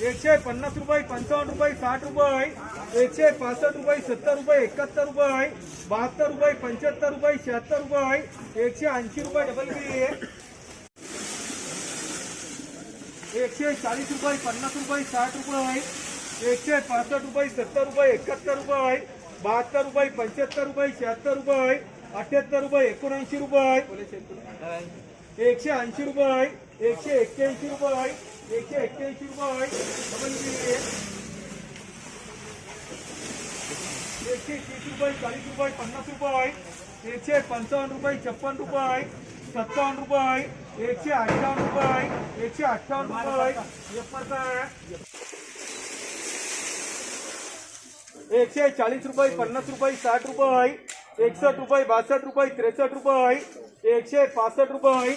एकशे पन्नास रुपये पंचावन्न रुपये साठ रुपये एकशे पासष्ट रुपये सत्तर रुपये एकाहत्तर रुपये बहात्तर रुपये पंच्याहत्तर रुपये शहात्तर रुपये एकशे ऐंशी रुपये डबल बी एकशे चाळीस रुपये पन्नास रुपये साठ रुपये एकशे पासष्ट रुपये सत्तर रुपये एकाहत्तर रुपये बहात्तर रुपये पंच्याहत्तर रुपये शहात्तर रुपये अठ्याहत्तर रुपये एकोणऐंशी रुपये एकशे ऐंशी रुपये एकशे एक्क्याऐंशी रुपये एकशे रुपये छप्पन रुपये। सत्तावन्न रुपये। एकशे अठ्ठावन्न रुपये। एकशे रुपये। एकशे चाळीस रुपये, पन्नास रुपये, साठ रुपये। एकसठ रुपये बासष्ट रुपये त्रेसष्ट रुपये। एकशे पासष्ट रुपये।